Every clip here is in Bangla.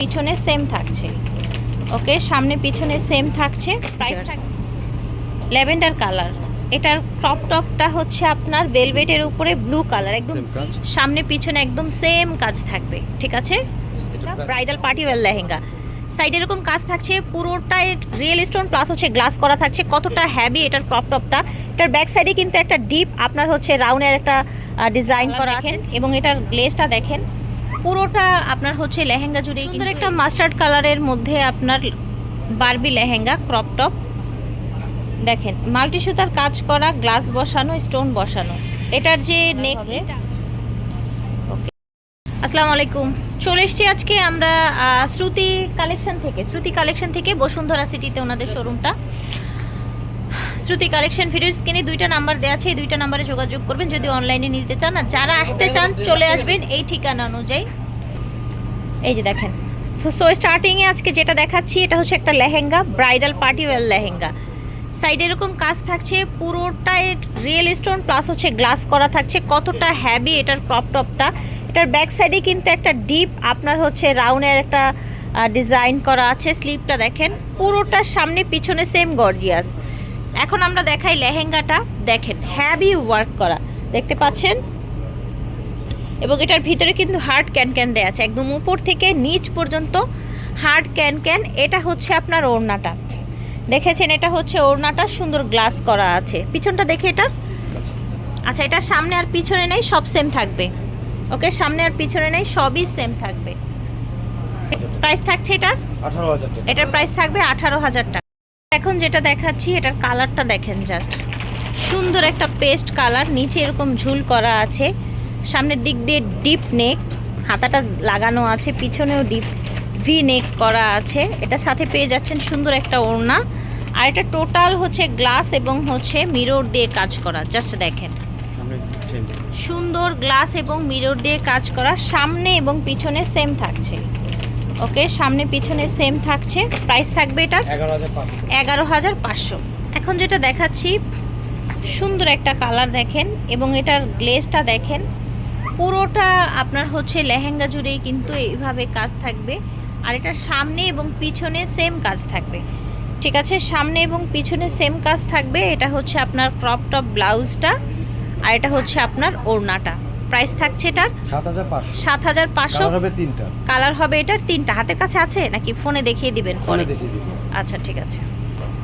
পিছনে সেম থাকছে। ওকে সামনে পিছনে সেম থাকছে। প্রাইস ল্যাভেন্ডার কালার এটার ক্রপ টপটা হচ্ছে আপনার ভেলভেটের উপরে ব্লু কালার একদম সামনে পিছনে একদম সেম কাজ থাকবে। ঠিক আছে? Bridal party wear lehenga. সাইডে এরকম কাজ থাকছে পুরোটাই রিয়েল স্টোন প্লাস হচ্ছে গ্লাস করা থাকছে। কতটা হ্যাভি এটার ক্রপ টপটা এটার ব্যাক সাইডে কিন্তু একটা ডিপ আপনার হচ্ছে রাউন্ডের একটা ডিজাইন করা আছে। এবং এটার গ্লেজটা দেখেন। পুরোটা আপনার হচ্ছে লেহেঙ্গা জুড়ে কিন্তু একটা মাস্টার্ড কালারের মধ্যে আপনার বারবি লেহেঙ্গা ক্রপ টপ দেখেন মাল্টি সুতার কাজ করা গ্লাস বসানো স্টোন বসানো। এটার যে নেক ওকে। আসসালামু আলাইকুম। চলে এসেছি আজকে আমরা শ্রুতি কালেকশন থেকে। শ্রুতি কালেকশন থেকে বসুন্ধরা সিটিতে ওনাদের শোরুমটা শ্রুতি কালেকশন ভিডিওর স্ক্রিনে দুইটা নাম্বার দেওয়া আছে এই দুইটা নাম্বারে যোগাযোগ করবেন। যদি অনলাইনে নিতে চান আর যারা আসতে চান চলে আসবেন এই ঠিকানা অনুযায়ী। এই যে দেখেন সো স্টার্টিংয়ে আজকে যেটা দেখাচ্ছি এটা হচ্ছে একটা lehenga bridal party wear lehenga. সাইডে এরকম কাজ থাকছে পুরোটাই রিয়েল স্টোন প্লাস হচ্ছে গ্লাস করা থাকছে। কতটা হ্যাভি এটার ক্রপ টপটা এটার ব্যাক সাইডে কিন্তু একটা ডিপ আপনার হচ্ছে রাউন্ডের একটা ডিজাইন করা আছে স্লিপটা দেখেন। পুরোটার সামনে পিছনে সেম গর্জিয়াস এখন আমরা দেখাই লেহেঙ্গাটা। দেখেন হ্যাভি ওয়ার্ক করা। দেখতে পাচ্ছেন? এবং এটার ভিতরে কিন্তু হার্ড ক্যান ক্যান দেওয়া আছে। একদম উপর থেকে নিচ পর্যন্ত হার্ড ক্যান ক্যান এটা হচ্ছে আপনার ওড়নাটা। দেখেছেন? এটা হচ্ছে ওড়নাটা সুন্দর গ্লাস করা আছে। পিছনটা দেখে এটা। আচ্ছা এটা সামনে আর পিছনে নেই সব সেম থাকবে। ওকে সামনে আর পিছনে নেই সবই সেম থাকবে। প্রাইস থাকছে এটা? এটার প্রাইস থাকবে আঠারো হাজার টাকা। এখন যেটা দেখাচ্ছি এটার কালারটা দেখেন জাস্ট সুন্দর একটা পেস্ট কালার নিচে এরকম ঝুল করা আছে। সামনের দিক দিয়ে ডিপ নেক হাতাটা লাগানো আছে পিছনেও ডিপ ভি নেক করা আছে। এটা সাথে পেয়ে যাচ্ছেন সুন্দর একটা ওড়না। আর এটা টোটাল হচ্ছে গ্লাস এবং হচ্ছে মিরর দিয়ে কাজ করা জাস্ট দেখেন। সুন্দর গ্লাস এবং মিরর দিয়ে কাজ করা সামনে এবং পিছনে সেম থাকছে। ওকে সামনে পিছনে সেম থাকছে। প্রাইস থাকবে এটা এগারো হাজার পাঁচশো। এখন যেটা দেখাচ্ছি সুন্দর একটা কালার দেখেন এবং এটার গ্লেজটা দেখেন। পুরোটা আপনার হচ্ছে লেহেঙ্গা জুড়েই কিন্তু এইভাবে কাজ থাকবে। আর এটার সামনে এবং পিছনে সেম কাজ থাকবে। ঠিক আছে সামনে এবং পিছনে সেম কাজ থাকবে। এটা হচ্ছে আপনার ক্রপ টপ ব্লাউজটা আর এটা হচ্ছে আপনার ওড়নাটা। প্রাইস থাকছে এটার? সাত হাজার পাঁচশো। কালার হবে এটার? তিনটা। হাতের কাছে আছে? নাকি ফোনে দেখিয়ে দিবেন পরে? আচ্ছা ঠিক আছে।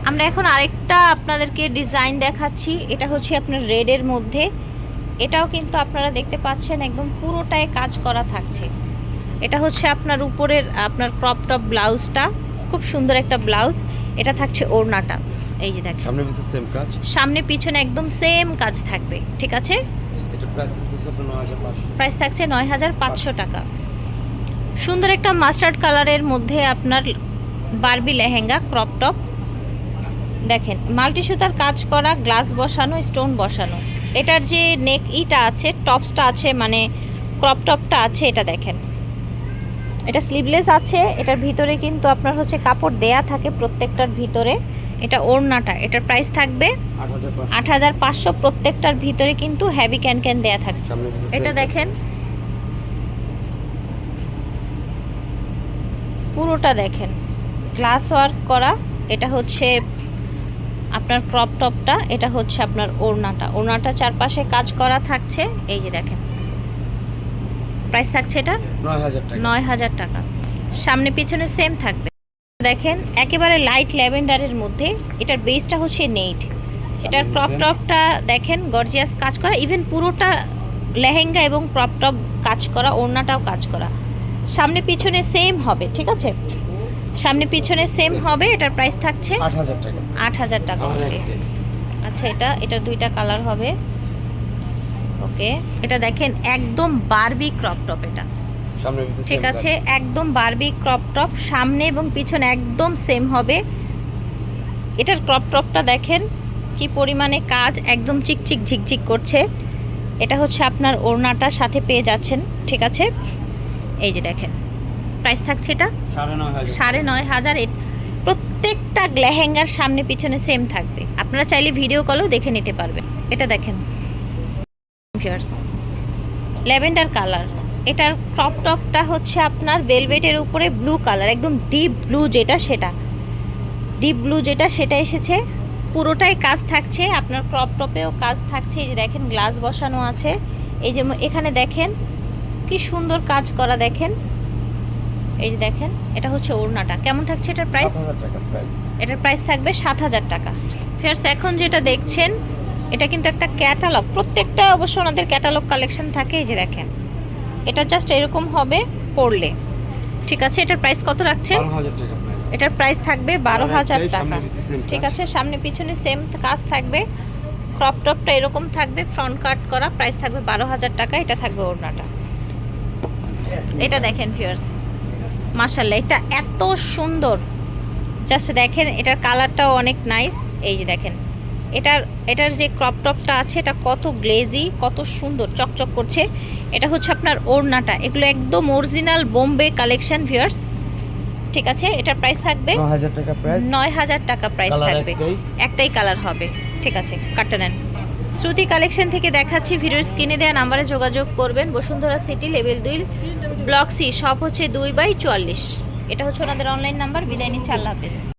আমরা এখন আরেকটা আপনাদেরকে ডিজাইন দেখাচ্ছি। এটা হচ্ছে আপনার রেডের মধ্যে। এটাও কিন্তু আপনারা দেখতে পাচ্ছেন একদম পুরোটায় কাজ করা থাকছে। এটা হচ্ছে আপনার উপরের আপনার ক্রপ টপ ব্লাউজটা খুব সুন্দর একটা ব্লাউজ এটা থাকছে ওড়নাটা। এই যে দেখেন। সামনে পিছনে সেম কাজ। সামনে পিছনে একদম সেম কাজ থাকবে। ঠিক আছে? প্রাইস থাকছে নয় হাজার পাঁচশো টাকা। সুন্দর একটা মাস্টার্ড কালারের মধ্যে আপনার বারবি লেহেঙ্গা ক্রপ টপ দেখেন মাল্টি সুতার কাজ করা গ্লাস বসানো স্টোন বসানো। এটার যে নেক ইটা আছে টপসটা আছে মানে ক্রপ টপটা আছে, এটা দেখেন। এটা স্লিভলেস আছে, এটার ভিতরে কিন্তু আপনার হচ্ছে কাপড় দেয়া থাকে প্রত্যেকটার ভিতরে। এটা ওড়নাটা এটার প্রাইস থাকবে আট হাজার পাঁচশো। প্রত্যেকটার ভিতরে কিন্তু হ্যাভি ক্যান ক্যান দেয়া থাকবে। এটা দেখেন। পুরোটা দেখেন। গ্লাস ওয়ার্ক করা এটা হচ্ছে আপনার ক্রপ টপটা এটা হচ্ছে আপনার ওড়নাটা। ওড়নাটা চারপাশে কাজ করা থাকছে এই যে দেখেন। প্রাইস থাকছে এটা নয় হাজার টাকা। সামনে পিছনে সেম থাকবে। দেখেন একেবারে লাইট ল্যাভেন্ডারের মধ্যে। এটার বেসটা হচ্ছে নেট এটার ক্রপ টপটা দেখেন গর্জিয়াস কাজ করা। ইভেন পুরোটা লেহেঙ্গা এবং ক্রপ টপ কাজ করা ওড়নাটাও কাজ করা। সামনে পিছনে সেম হবে ঠিক আছে? সামনে পিছনে সেম হবে এটার প্রাইস থাকছে আট হাজার টাকা। আচ্ছা এটা এটা দুইটা কালার হবে। ওকে এটা দেখেন একদম বারবি ক্রপ টপ এটা। ঠিক আছে একদম বারবি ক্রপ টপ সামনে এবং পিছনে একদম সেম হবে। এটার ক্রপ টপটা দেখেন কি পরিমাণে কাজ একদম চিকচিক ঝিকঝিক করছে। এটা হচ্ছে আপনার ওড়নাটার সাথে পেয়ে যাচ্ছেন ঠিক আছে? এই যে দেখেন প্রাইস থাকছে এটা? সাড়ে নয় হাজার। প্রত্যেকটা লেহেঙ্গার সামনে পিছনে সেম থাকবে। আপনারা চাইলে ভিডিও কলও দেখে নিতে পারবেন। এটা দেখেন ল্যাভেন্ডার কালার এটার ক্রপ টপটা হচ্ছে আপনার ভেলভেটের উপরে ব্লু কালার একদম ডিপ ব্লু যেটা সেটা। ডিপ ব্লু যেটা সেটা এসেছে। পুরোটাই কাজ থাকছে আপনার ক্রপ টপেও কাজ থাকছে। এই যে দেখেন গ্লাস বসানো আছে। এই যে এখানে দেখেন কি সুন্দর কাজ করা দেখেন। এই যে দেখেন এটা হচ্ছে ওড়নাটা। কেমন থাকছে এটার প্রাইস এটার প্রাইস থাকবে সাত হাজার টাকা। ফেয়ার্স এখন যেটা দেখছেন এটা কিন্তু একটা ক্যাটালগ প্রত্যেকটা অবশ্য ওনাদের ক্যাটালগ কালেকশন থাকে এই যে দেখেন। এটা জাস্ট এরকম হবে পড়লে। ঠিক আছে এটার প্রাইস কত রাখছেন? এটার প্রাইস থাকবে বারো হাজার টাকা। ঠিক আছে সামনে পিছনে সেম কাজ থাকবে। ক্রপ টপটা এরকম থাকবে ফ্রন্ট কাট করা প্রাইস থাকবে বারো হাজার টাকা এটা থাকবে ওড়নাটা। এটা দেখেন ফিয়ার্স মাশাল্লাহ এটা এত সুন্দর। জাস্ট দেখেন এটার কালারটাও অনেক নাইস এই যে দেখেন এটার এটার যে ক্রপ টপটা আছে এটা কত গ্লেজি কত সুন্দর চকচক করছে। এটা হচ্ছে আপনার ওড়নাটা। এগুলো একদম অরিজিনাল বোম্বে কালেকশন ভিউয়ার্স ঠিক আছে? এটার প্রাইস থাকবে ন টাকা প্রাইস নয় হাজার টাকা প্রাইস থাকবে। একটাই। একটাই কালার হবে। ঠিক আছে? কাটটা নেন। শ্রুতি কালেকশন থেকে দেখাচ্ছি ভিডিওর স্ক্রিনে দেওয়া নাম্বারে যোগাযোগ করবেন। বসুন্ধরা সিটি লেভেল দুই ব্লক সি শপ হচ্ছে দুই বাই চুয়াল্লিশ। এটা হচ্ছে ওনাদের অনলাইন নাম্বার বিদায় নিচ্ছে। আল্লাহ হাফেজ।